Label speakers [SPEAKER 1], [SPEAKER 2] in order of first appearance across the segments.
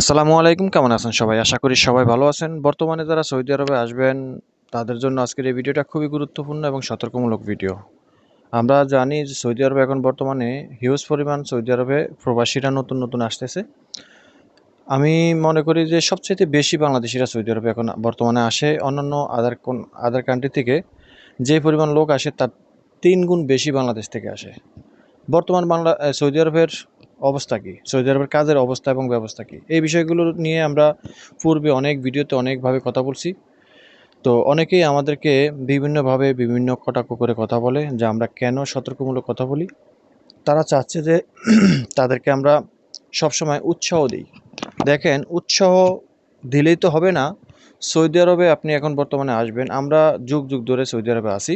[SPEAKER 1] আসসালামু আলাইকুম, কেমন আছেন সবাই? আশা করি সবাই ভালো আছেন। বর্তমানে যারা সৌদি আরবে আসবেন, তাদের জন্য আজকের এই ভিডিওটা খুবই গুরুত্বপূর্ণ এবং সতর্কমূলক ভিডিও। আমরা জানি যে সৌদি আরবে এখন বর্তমানে হিউজ পরিমাণ সৌদি আরবে প্রবাসীরা নতুন নতুন আসতেছে। আমি মনে করি যে সবচেয়ে বেশি বাংলাদেশিরা সৌদি আরবে এখন বর্তমানে আসে। অন্যান্য আদার কোন আদার কান্ট্রি থেকে যে পরিমাণ লোক আসে, তার তিন গুণ বেশি বাংলাদেশ থেকে আসে। বর্তমান বাংলা সৌদি আরবের অবস্থা কী? সৌদি আরবের কাজের অবস্থা এবং ব্যবস্থা কী? এই বিষয়গুলো নিয়ে আমরা পূর্বে অনেক ভিডিওতে অনেকভাবে কথা বলছি। তো অনেকেই আমাদেরকে বিভিন্নভাবে বিভিন্ন কটাক্ষ করে কথা বলে, যে আমরা কেন সতর্কমূলক কথা বলি। তারা চাচ্ছে যে তাদেরকে আমরা সবসময় উৎসাহ দিই। দেখেন, উৎসাহ দিলেই তো হবে না। সৌদি আরবে আপনি এখন বর্তমানে আসবেন। আমরা যুগ যুগ ধরে সৌদি আরবে আসি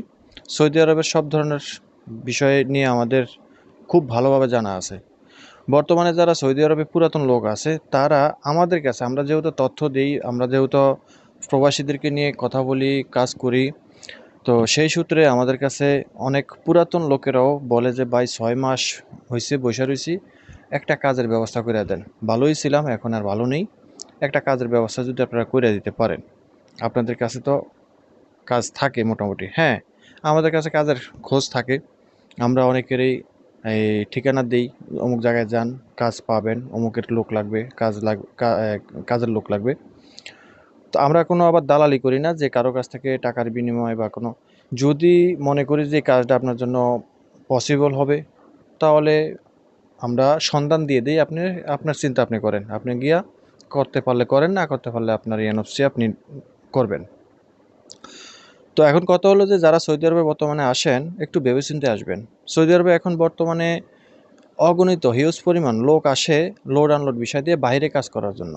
[SPEAKER 1] সৌদি আরবের সব ধরনের বিষয় নিয়ে আমাদের খুব ভালোভাবে জানা আছে। বর্তমানে যারা সৌদি আরবে পুরাতন লোক আছে, তারা আমাদের কাছে, আমরা যেহেতু তথ্য দিই, আমরা যেহেতু প্রবাসীদেরকে নিয়ে কথা বলি, কাজ করি, তো সেই সূত্রে আমাদের কাছে অনেক পুরাতন লোকেরাও বলে যে, ভাই, ছয় মাস হয়েছে বৈশা রয়েছি একটা কাজের ব্যবস্থা করে দেন। ভালোই ছিলাম, এখন আর ভালো নেই। একটা কাজের ব্যবস্থা যদি আপনারা করে দিতে পারেন। আপনাদের কাছে তো কাজ থাকে মোটামুটি। হ্যাঁ আমাদের কাছে কাজের খোঁজ থাকে। আমরা অনেকেরই এই ঠিকানা দেই, অমুক জায়গায় যান, কাজ পাবেন, অমুকের লোক লাগবে, কাজ লাগবে কাজের লোক লাগবে। তো আমরা কোনো আবার দালালি করি না যে কারও কাছ থেকে টাকার বিনিময়ে বা কোনো। যদি মনে করি যে কাজটা আপনার জন্য পসিবল হবে, তাহলে আমরা সন্ধান দিয়ে দিই, আপনি, আপনার চিন্তা আপনি করেন। আপনি গিয়া করতে পারলে করেন, না করতে পারলে আপনার এনএফসি আপনি করবেন। তো এখন কথা হলো যে যারা সৌদি আরবে বর্তমানে আসেন, একটু ভেবেচিন্তে আসবেন। সৌদি আরবে এখন বর্তমানে অগণিত হিউজ পরিমাণ লোক আসে লোড আনলোড বিষয় দিয়ে বাইরে কাজ করার জন্য।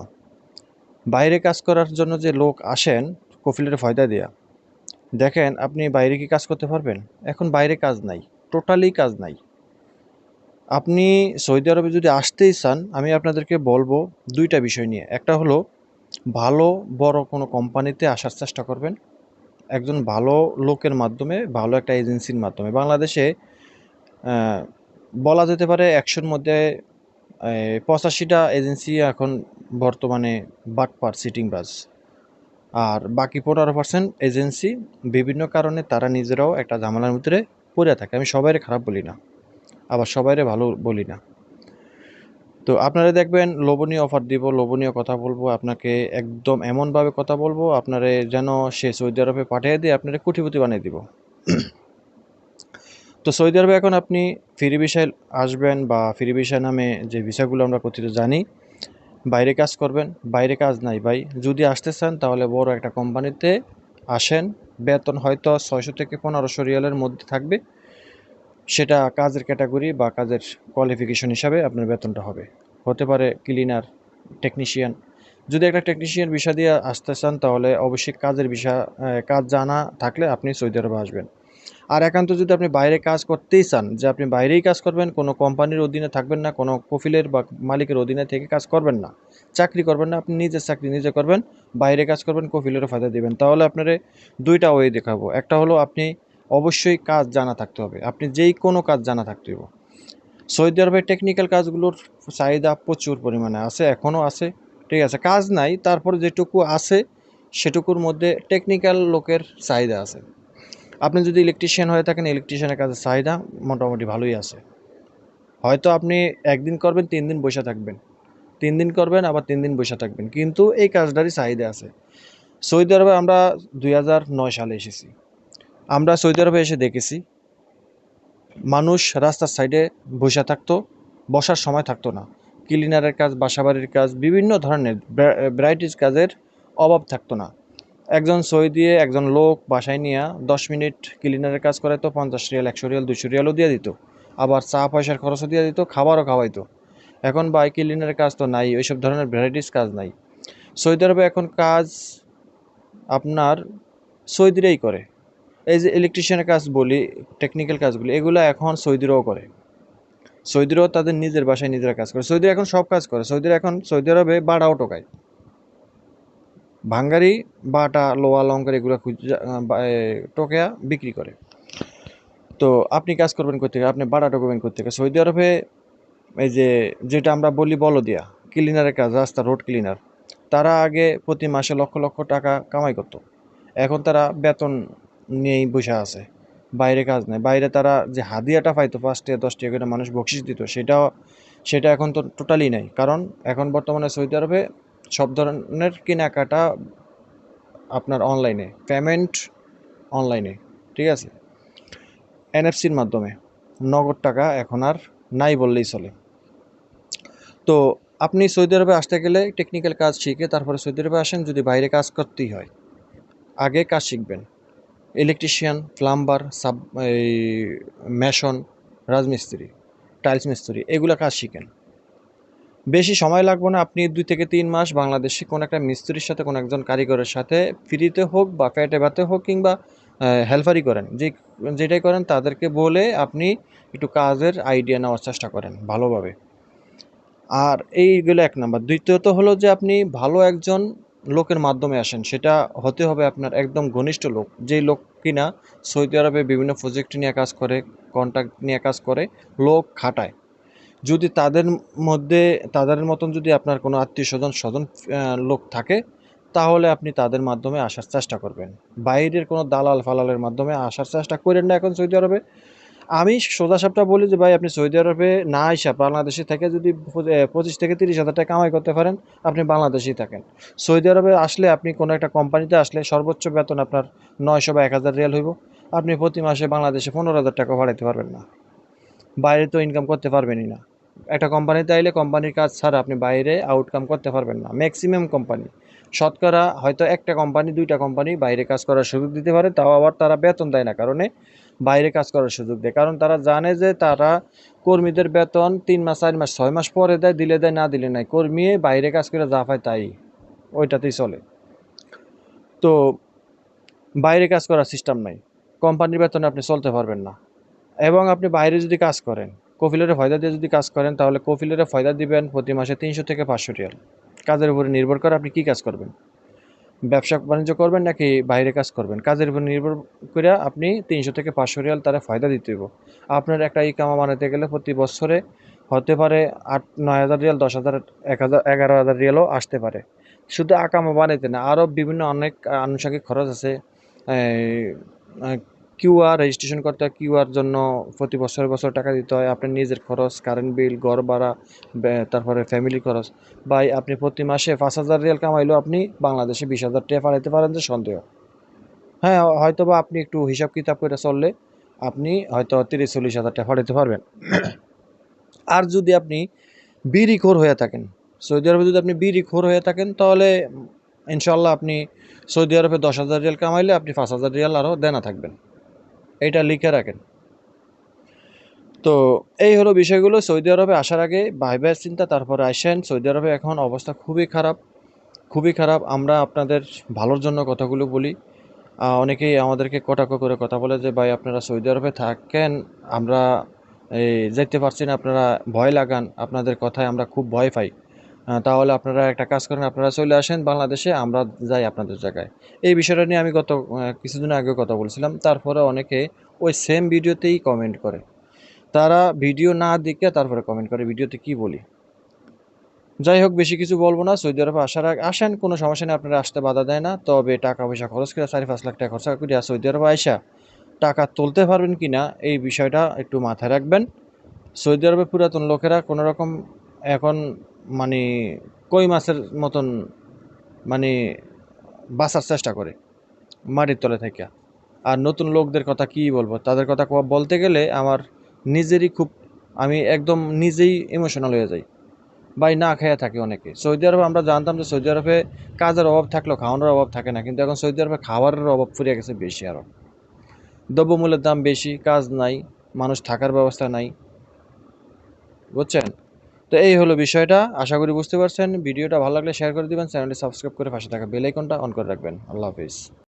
[SPEAKER 1] বাইরে কাজ করার জন্য যে লোক আসেন, কফিলের ফয়দা দেয়া। দেখেন, আপনি বাইরে কি কাজ করতে পারবেন? এখন বাইরে কাজ নাই টোটালি কাজ নাই। আপনি সৌদি আরবে যদি আসতেই চান, আমি আপনাদেরকে বলব দুইটা বিষয় নিয়ে। একটা হলো, ভালো বড় কোনো কোম্পানিতে আসার চেষ্টা করবেন। একজন ভালো লোকের মাধ্যমে, ভালো একটা এজেন্সির মাধ্যমে। বাংলাদেশে বলা যেতে পারে একশোর মধ্যে পঁচাশিটা এজেন্সি এখন বর্তমানে বাট বাটপার সিটিং বাস আর বাকি পনেরো পার্সেন্ট এজেন্সি, বিভিন্ন কারণে তারা নিজেরাও একটা ঝামেলার ভিতরে পড়ে থাকে। আমি সবাইরে খারাপ বলি না। আবার সবাইরে ভালো বলি না। তো আপনারা দেখবেন লোভনীয় অফার দিব, লোভনীয় কথা বলব, আপনাকে একদম এমনভাবে কথা বলব, আপনারে যেন সে সৌদি আরবে পাঠিয়ে দিয়ে আপনারা কুটিপতি বানিয়ে দিব। তো সৌদি আরবে এখন আপনি ফ্রি ভিসায় আসবেন বা ফ্রি ভিসা নামে যে ভিসাগুলো আমরা কথিত জানি, বাইরে কাজ করবেন, বাইরে কাজ নাই ভাই। যদি আসতে চান তাহলে বড় একটা কোম্পানিতে আসেন, বেতন হয়তো ছয়শো থেকে পনেরোশো রিয়ালের মধ্যে থাকবে। সেটা কাজের ক্যাটাগরি বা কাজের কোয়ালিফিকেশন হিসাবে আপনার বেতনটা হবে। হতে পারে ক্লিনার টেকনিশিয়ান যদি একটা টেকনিশিয়ান ভিসা দিয়ে আসতে চান, তাহলে অবশ্যই কাজের ভিসা কাজ জানা থাকলে আপনি সৌদি আরবে আসবেন। আর একান্ত যদি আপনি বাইরে কাজ করতেই চান, যে আপনি বাইরেই কাজ করবেন, কোনো কোম্পানির অধীনে থাকবেন না, কোনো কফিলের বা মালিকের অধীনে থেকে কাজ করবেন না। চাকরি করবেন না, আপনি নিজের চাকরি নিজে করবেন, বাইরে কাজ করবেন, কফিলেরও ফায়দা দেবেন। তাহলে আপনার দুইটা ওয়ে দেখাবো। একটা হলো আপনি অবশ্যই কাজ জানা থাকতে হবে। আপনি যেই কোনো কাজ জানা থাকতে হবে সৌদি আরবের টেকনিক্যাল কাজগুলোর চাহিদা প্রচুর পরিমাণে আছে, এখনও আছে, ঠিক আছে। কাজ নাই, তারপর যেটুকু আছে, সেটুকুর মধ্যে টেকনিক্যাল লোকের চাহিদা আছে। আপনি যদি ইলেকট্রিশিয়ান হয়ে থাকেন ইলেকট্রিশিয়ানের কাজের চাহিদা মোটামুটি ভালোই আছে। হয়তো আপনি একদিন করবেন, তিন দিন বসে থাকবেন। তিন দিন করবেন, আবার তিন দিন বসে থাকবেন। কিন্তু এই কাজটারই চাহিদা আছে। সৌদি আরবে আমরা দুই সালে এসেছি। আমরা সৌদি আরবে এসে দেখেছি, মানুষ রাস্তার সাইডে বসে থাকতো, বসার সময় থাকতো না। ক্লিনারের কাজ, বাসাবাড়ির কাজ, বিভিন্ন ধরনের ভ্যারাইটিস কাজের অভাব থাকতো না। একজন সই দিয়ে একজন লোক বাসায় নিয়ে দশ মিনিট ক্লিনারের কাজ করে তো পঞ্চাশ রিয়াল, একশো রিয়াল দুশো রিয়ালও দিয়ে দিত। আবার চা পয়সার খরচও দিয়ে দিত, খাবারও খাওয়াইতো। এখন বাই ক্লিনারের কাজ তো নাই, ওইসব ধরনের ভ্যারাইটিস কাজ নাই। সৌদি আরবে এখন কাজ আপনার সৌদিরাই করে। এই যে ইলেকট্রিশিয়ানের কাজ বলি টেকনিক্যাল কাজগুলি এগুলো এখন সৌদিরাও করে। সৌদিরাও তাদের নিজের বাসায় নিজেরা কাজ করে। সৌদিরা এখন সব কাজ করে। সৌদিরা এখন সৌদি আরবে বাড়াও টোকায় ভাঙ্গারি, বাটা, লোয়া, লঙ্কার এগুলো টোকেয়া বিক্রি করে। তো আপনি কাজ করবেন কোথেকে আপনি বাটা টোকবেন কোথেকে সৌদি আরবে এই যে, যেটা আমরা বলি বলদিয়া ক্লিনারের কাজ, রাস্তা রোড ক্লিনার তারা আগে প্রতি মাসে লক্ষ লক্ষ টাকা কামাই করতো। এখন তারা বেতন নিয়েই বসে আছে। বাইরে কাজ নেই। বাইরে তারা যে হাদিয়াটা পাইতো পাঁচ টাকা দশ টাকা করে মানুষ বকশিস দিত, সেটাও, সেটা এখন তো টোটালি নাই। কারণ এখন বর্তমানে সৌদি আরবে সব ধরনের কেনাকাটা আপনার অনলাইনে পেমেন্ট অনলাইনে ঠিক আছে? এনএফসির মাধ্যমে। নগদ টাকা এখন আর নাই বললেই চলে। তো আপনি সৌদি আরবে আসতে গেলে টেকনিক্যাল কাজ শিখে, তারপরে সৌদি আরবে আসেন, যদি বাইরে কাজ করতেই হয়, আগে কাজ শিখবেন। ইলেকট্রিশিয়ান প্লাম্বার সাব এই মেশন রাজমিস্ত্রি টাইলস মিস্ত্রি এগুলো কাজ শিখেন। বেশি সময় লাগবে না, আপনি দুই থেকে তিন মাস বাংলাদেশে কোনো একটা মিস্ত্রির সাথে, কোনো একজন কারিগরের সাথে ফ্রিতে হোক বা পেটে বাতে হোক কিংবা হেল্পারই করেন। যে, যেটাই করেন তাদেরকে বলে আপনি একটু কাজের আইডিয়া নেওয়ার চেষ্টা করেন ভালোভাবে। আর এইগুলো এক নাম্বার। দ্বিতীয়ত হলো যে আপনি ভালো একজন লোকের মাধ্যমে আসেন, সেটা হতে হবে আপনার একদম ঘনিষ্ঠ লোক। যেই লোক কিনা সৌদি আরবে বিভিন্ন প্রজেক্ট নিয়ে কাজ করে কন্ট্যাক্ট নিয়ে কাজ করে, লোক খাটায়। যদি তাদের মধ্যে, তাদের মতন যদি আপনার কোনো আত্মীয় স্বজন স্বজন লোক থাকে, তাহলে আপনি তাদের মাধ্যমে আসার চেষ্টা করবেন। বাইরের কোনো দালাল ফালালের মাধ্যমে আসার চেষ্টা করেন না এখন সৌদি আরবে। আমি সোজা সাপটা বলি যে, ভাই, আপনি সৌদি আরবে না আইসা বাংলাদেশে থেকে যদি পঁচিশ থেকে তিরিশ হাজার টাকা কামাই করতে পারেন, আপনি বাংলাদেশেই থাকেন। সৌদি আরবে আসলে আপনি কোনো একটা কোম্পানিতে আসলে সর্বোচ্চ বেতন আপনার নয়শো বা এক হাজার রিয়াল হইব। আপনি প্রতি মাসে বাংলাদেশে পনেরো হাজার টাকা ভাড়াইতে পারবেন না। বাইরে তো ইনকাম করতে পারবেনই না। একটা কোম্পানিতে আইলে কোম্পানির কাজ ছাড়া আপনি বাইরে আউটকাম করতে পারবেন না। Maximum company. শতকরা হয়তো একটা কোম্পানি, দুইটা কোম্পানি বাইরে কাজ করার সুযোগ দিতে পারে, তাও আবার তারা বেতন দেয় না। কারণে বাইরে কাজ করার সুযোগ দেয়। কারণ তারা জানে যে তারা কর্মীদের বেতন তিন মাস, চার মাস, ছয় মাস পরে দেয়, দিলে দেয়, না দিলে নাই। কর্মী বাইরে কাজ করে যা পায় তাই। ওইটাতেই চলে। তো বাইরে কাজ করার সিস্টেম নাই। কোম্পানির বেতনে আপনি চলতে পারবেন না। এবং আপনি বাইরে যদি কাজ করেন, কফিলের ফয়দা দিয়ে যদি কাজ করেন, তাহলে কফিলের ফয়দা দিবেন প্রতি মাসে তিনশো থেকে পাঁচশো রিয়াল। কাজের উপরে নির্ভর করে আপনি কি কাজ করবেন। ব্যবসা বাণিজ্য করবেন নাকি বাইরে কাজ করবেন? কাজের উপর নির্ভর করে আপনি তিনশো থেকে পাঁচশো রিয়াল তারা ফায়দা দিতে হইব। আপনার একটা ই কামা বানাতে গেলে প্রতি বছরে হতে পারে আট, নয় হাজার রিয়াল, দশ হাজার, এক হাজার, এগারো হাজার রিয়ালও আসতে পারে। শুধু আকামা বানাইতে না আরও বিভিন্ন অনেক আনুষঙ্গিক খরচ আছে। কিউআর রেজিস্ট্রেশন করতে হয় কিউআর জন্য প্রতি বছর বছর টাকা দিতে হয়। আপনার নিজের খরচ কারেন্ট বিল ঘর ভাড়া তারপরে ফ্যামিলি খরচ। বা আপনি প্রতি মাসে পাঁচ হাজার রিয়াল কামাইলেও আপনি বাংলাদেশে বিশ হাজার টাকা পাঠাইতে পারেন যে সন্দেহ। হ্যাঁ হয়তো বা আপনি একটু হিসাব কিতাব করে চললে আপনি হয়তো তিরিশ, চল্লিশ হাজার টাকা পাঠাইতে পারবেন। আর যদি আপনি বিড়ি খোর হয়ে থাকেন, সৌদি আরবে যদি আপনি বিড়ি খোর হয়ে থাকেন, তাহলে ইনশাল্লাহ আপনি সৌদি আরবে দশ হাজার রিয়াল কামাইলে আপনি পাঁচ হাজার রিয়াল আরও দেনা থাকবেন। এটা লিখে রাখেন। তো এই হলো বিষয়গুলো। সৌদি আরবে আসার আগে ভাইবার চিন্তা, তারপরে আসেন সৌদি আরবে এখন অবস্থা খুবই খারাপ খুবই খারাপ। আমরা আপনাদের ভালোর জন্য কথাগুলো বলি। অনেকেই আমাদেরকে কটাক্ষ করে কথা বলে যে, ভাই, আপনারা সৌদি আরবে থাকেন, আমরা এই যেতে পারছি না, আপনারা ভয় লাগান, আপনাদের কথায় আমরা খুব ভয় পাই। তাহলে আপনারা একটা কাজ করেন, আপনারা চলে আসেন বাংলাদেশে, আমরা যাই আপনাদের জায়গায়। এই বিষয়টা নিয়ে আমি গত কিছুদিন আগে কথা বলছিলাম, তারপরে অনেকে ওই সেম ভিডিওতেই কমেন্ট করে। তারা ভিডিও না দেখে তারপরে কমেন্ট করে ভিডিওতে কি বলি? যাই হোক, বেশি কিছু বলব না, সৌদি আরবে আসার আগে আসেন, কোনো সমস্যা নেই, আপনারা আসতে বাধা দেয় না, তবে টাকা পয়সা খরচ করে চারি পাঁচ লাখ টাকা খরচা করে সৌদি আরবে আইসা টাকা তুলতে পারবেন কি না, এই বিষয়টা একটু মাথায় রাখবেন। সৌদি আরবে পুরাতন লোকেরা কোনো রকম এখন মানে কই মাছের মতন মানে বাঁচার চেষ্টা করে মাটির তলে থেকে আর নতুন লোকদের কথা কি বলব? তাদের কথা বলতে গেলে আমার নিজেরই খুব, আমি একদম নিজেই ইমোশনাল হয়ে যাই। ভাই, না খেয়ে থাকে অনেকে। সৌদি আরবে আমরা জানতাম যে সৌদি আরবে কাজের অভাব থাকলেও খাওয়ানোর অভাব থাকে না, কিন্তু এখন সৌদি আরবে খাবারের অভাব ফুরিয়ে গেছে বেশি আরও দ্রব্যমূল্যের দাম বেশি, কাজ নাই, মানুষ থাকার ব্যবস্থা নাই। বুঝছেন? তো এই হলো বিষয়টা। আশা করি বুঝতে পারছেন। ভিডিওটা ভালো লাগলে শেয়ার করে দিবেন। চ্যানেলটি সাবস্ক্রাইব করে পাশে থাকা বেল আইকনটা অন করে রাখবেন। আল্লাহ হাফিজ।